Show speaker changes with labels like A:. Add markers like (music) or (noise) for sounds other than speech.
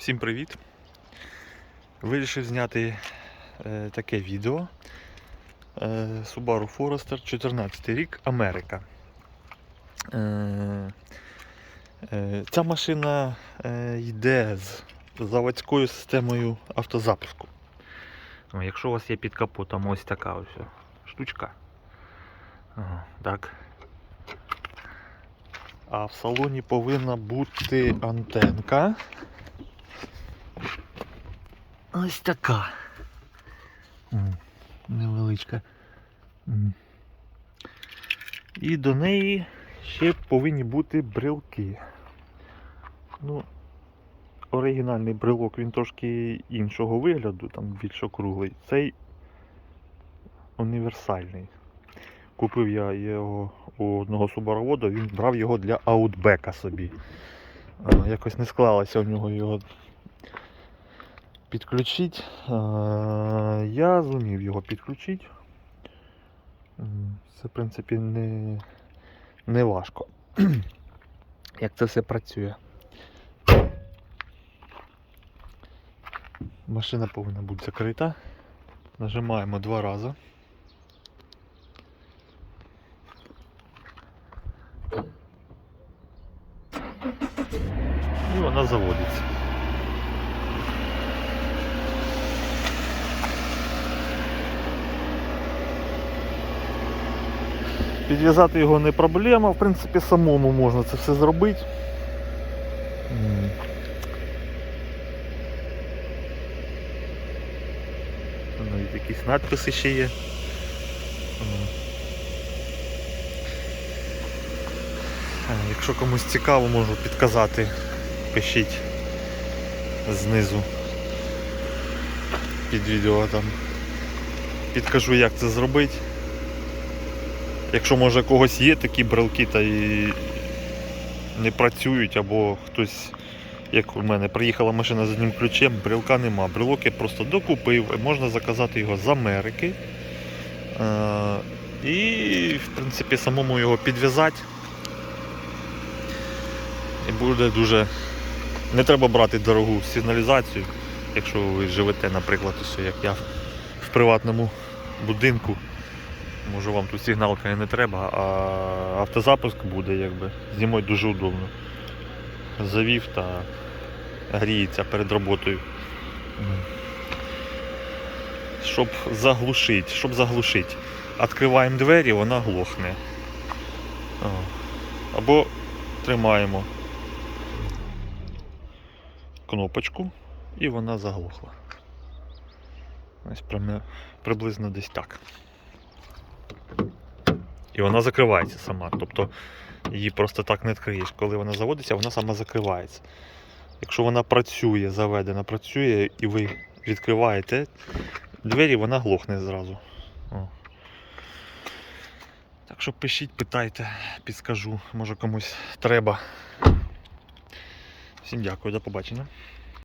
A: Всім привіт! Вирішив зняти е, таке відео. Е, Subaru Forester 14 рік Америка. Е, е, ця машина е, йде з заводською системою автозапуску. Ну, Якщо у вас є під капотом ось така ось штучка. Ага, так. А в салоні повинна бути антенка. Ось така. Невеличка. І до неї ще повинні бути брелки. Ну, оригінальний брелок він трошки іншого вигляду, там більш округлий. Цей універсальний. Купив я його у одного субаровода, він брав його для аутбека собі. Якось не склалося у нього його підключити. Я зумів його підключити. Це, в принципі, не, не важко. (clears throat) Як це все працює. Машина повинна бути закрита. Нажимаємо два рази. І вона заводиться. Підв'язати його не проблема, в принципі, самому можна це все зробити. Навіть якісь надписи ще є. Е, Якщо комусь цікаво, можу підказати, пишіть знизу під відео там. Підкажу, як це зробити. Якщо може когось є такі брелки та і не працюють, або хтось, як у мене, приїхала машина з одним ключем, брелка нема. Брелок я просто докупив, можна заказати його з Америки. Е, І, в принципі, самому його підв'язати. І буде дуже. Не треба брати дорогу сигналізацію, якщо ви живете, наприклад, ось як я в приватному будинку. Може вам тут сигналка і не треба, а автозапуск буде якби. Знімати дуже удобно. Завів та гріється перед роботою. Щоб заглушити, щоб заглушити. Відкриваємо двері, вона глохне. Або тримаємо кнопочку і вона заглохла. Ось приблизно десь так. І вона закривається сама. Тобто її просто так не відкриєш. Коли вона заводиться, вона сама закривається. Якщо вона працює, заведена, працює і ви відкриваєте двері, вона глохне зразу. О. Так що пишіть, питайте, підскажу, може комусь треба. Всім дякую, до побачення.